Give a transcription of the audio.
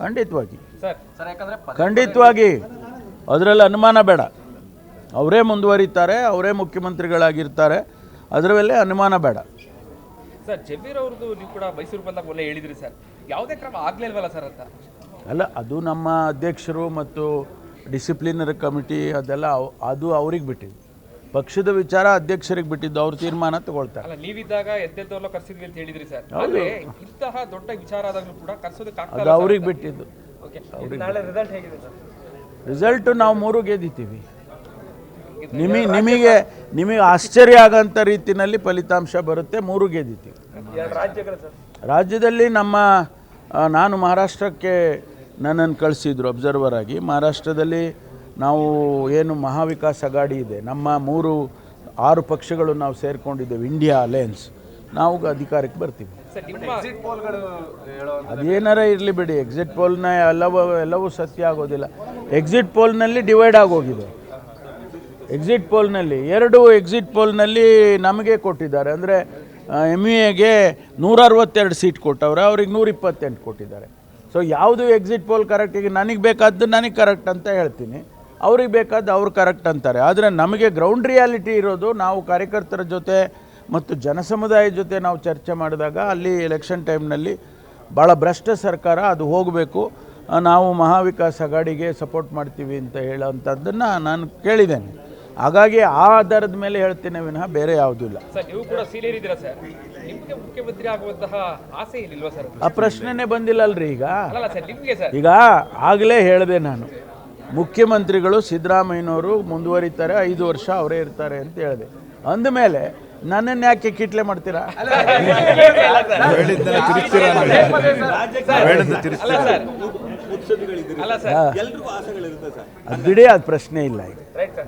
ಖಂಡಿತವಾಗಿ. Sir sir ಯಾಕಂದ್ರೆ ಖಂಡಿತವಾಗಿ. ಅದರಲ್ಲಿ ಅನುಮಾನ ಬೇಡ. ಅವರೇ ಮುಂದುವರಿತಾರೆ ಅವರೇ ಮುಖ್ಯಮಂತ್ರಿಗಳಾಗಿರ್ತಾರೆ ಅದರ ಮೇಲೆ ಅನುಮಾನ ಬೇಡ. ಸರ್ ಜಬೀರ್ ಅವ್ರದ್ದು ನೀವು ಕೂಡ ಮೈಸೂರು ಬಂದಾಗ ಒಳ್ಳೆ ಹೇಳಿದ್ರಿ ಸರ್. ಯಾವುದೇ ಕ್ರಮ ಆಗ್ಲೇ ಸರ್ ಅಂತ? ಅಲ್ಲ ಅದು ನಮ್ಮ ಅಧ್ಯಕ್ಷರು ಮತ್ತು ಡಿಸಿಪ್ಲಿನರಿ ಕಮಿಟಿ ಅದೆಲ್ಲ ಅದು ಅವ್ರಿಗೆ ಬಿಟ್ಟಿದ್ದು. ಪಕ್ಷದ ವಿಚಾರ ಅಧ್ಯಕ್ಷರಿಗೆ ಬಿಟ್ಟಿದ್ದು ಅವ್ರು ತೀರ್ಮಾನ ತಗೊಳ್ತಾರೆ. ಅಲ್ಲ ನೀವಿದ್ದಾಗ ಎದ್ದೆದ್ದವ್ರಲ್ಲ ಕರ್ಸಿದ್ವಿ ಅಂತ ಹೇಳಿದ್ರಿ ಸರ್. ಆದ್ರೆ ಇಂತಹ ದೊಡ್ಡ ವಿಚಾರ ಆದಾಗಲೂ ಕೂಡ ಕರ್ಸೋದಕ್ಕೆ ಅದು ಆಗ್ತಾ ಅವ್ರಿಗೆ ಬಿಟ್ಟಿದ್ದು. ಓಕೆ ನಾಳೆ ರಿಸಲ್ಟ್ ಹೇಗಿದೆ ಸರ್? ರಿಸಲ್ಟು ನಾವು ಮೂರು ಗೆದ್ದಿದ್ದೀವಿ ನಿಮಗೆ ನಿಮಗೆ ನಿಮಗೆ ಆಶ್ಚರ್ಯ ಆಗೋಂಥ ರೀತಿಯಲ್ಲಿ ಫಲಿತಾಂಶ ಬರುತ್ತೆ ಮೂರು ಗೆದ್ದಿದ್ದೀವಿ ಎರಡು ರಾಜ್ಯಗಳು ಸರ್. ರಾಜ್ಯದಲ್ಲಿ ನಮ್ಮ ಆ, ನಾನು ಮಹಾರಾಷ್ಟ್ರಕ್ಕೆ ನನ್ನನ್ನು ಕಳಿಸಿದ್ರು ಅಬ್ಸರ್ವರ್ ಆಗಿ. ಮಹಾರಾಷ್ಟ್ರದಲ್ಲಿ ನಾವು ಏನು ಮಹಾವಿಕಾಸ್ ಅಗಾಡಿ ಇದೆ. ನಮ್ಮ ಮೂರು ಆರು ಪಕ್ಷಗಳು ನಾವು ಸೇರಿಕೊಂಡಿದ್ದೇವೆ ಇಂಡಿಯಾ ಅಲಯನ್ಸ್ ನಾವು ಅಧಿಕಾರಕ್ಕೆ ಬರ್ತೀವಿ. ಅದೇನಾರ ಇರಲಿ ಬಿಡಿ. ಎಕ್ಸಿಟ್ ಪೋಲ್ನ ಎಲ್ಲವೂ ಎಲ್ಲವೂ ಸತ್ಯ ಆಗೋದಿಲ್ಲ. ಎಕ್ಸಿಟ್ ಪೋಲ್ನಲ್ಲಿ ಡಿವೈಡ್ ಆಗೋಗಿದೆ. ಎಕ್ಸಿಟ್ ಪೋಲ್ನಲ್ಲಿ ಎರಡು ಎಕ್ಸಿಟ್ ಪೋಲ್ನಲ್ಲಿ ನಮಗೆ ಕೊಟ್ಟಿದ್ದಾರೆ. ಅಂದರೆ ಎಂ ಯು ಎಗೆ ನೂರ ಅರವತ್ತೆರಡು ಸೀಟ್ ಕೊಟ್ಟವ್ರೆ ಅವ್ರಿಗೆ ನೂರ ಇಪ್ಪತ್ತೆಂಟು ಕೊಟ್ಟಿದ್ದಾರೆ. ಸೊ ಯಾವುದು ಎಕ್ಸಿಟ್ ಪೋಲ್ ಕರೆಕ್ಟ್ ಈಗ ನನಗೆ ಬೇಕಾದ್ದು ನನಗೆ ಕರೆಕ್ಟ್ ಅಂತ ಹೇಳ್ತೀನಿ. ಅವ್ರಿಗೆ ಬೇಕಾದ ಅವ್ರು ಕರೆಕ್ಟ್ ಅಂತಾರೆ. ಆದರೆ ನಮಗೆ ಗ್ರೌಂಡ್ ರಿಯಾಲಿಟಿ ಇರೋದು ನಾವು ಕಾರ್ಯಕರ್ತರ ಜೊತೆ ಮತ್ತು ಜನಸಮುದಾಯದ ಜೊತೆ ನಾವು ಚರ್ಚೆ ಮಾಡಿದಾಗ ಅಲ್ಲಿ ಎಲೆಕ್ಷನ್ ಟೈಮ್ನಲ್ಲಿ ಭಾಳ ಭ್ರಷ್ಟ ಸರ್ಕಾರ ಅದು ಹೋಗಬೇಕು. ನಾವು ಮಹಾವಿಕಾಸ್ ಅಗಾಡಿಗೆ ಸಪೋರ್ಟ್ ಮಾಡ್ತೀವಿ ಅಂತ ಹೇಳೋವಂಥದ್ದನ್ನು ನಾನು ಕೇಳಿದ್ದೇನೆ. ಹಾಗಾಗಿ ಆ ಆಧಾರದ ಮೇಲೆ ಹೇಳ್ತೇನೆ ವಿನಃ ಬೇರೆ ಯಾವುದೂ ಇಲ್ಲ. ಆ ಪ್ರಶ್ನೆನೇ ಈಗ? ಸರ್ ನಿಮ್ಗೆ ಸರ್. ಈಗ ಆಗಲೇ ಹೇಳಿದೆ ನಾನು. ಮುಖ್ಯಮಂತ್ರಿಗಳು ಸಿದ್ದರಾಮಯ್ಯನವರು ಮುಂದುವರಿತಾರೆ ಐದು ವರ್ಷ ಅವರೇ ಇರ್ತಾರೆ ಅಂತ ಹೇಳಿದೆ. ಅಂದಮೇಲೆ ನನ್ನನ್ನು ಯಾಕೆ ಕಿಟ್ಲೆ ಮಾಡ್ತೀರಾ? ಅದು ಬಿಡಿ ಅದು ಪ್ರಶ್ನೆ ಇಲ್ಲ ಈಗ.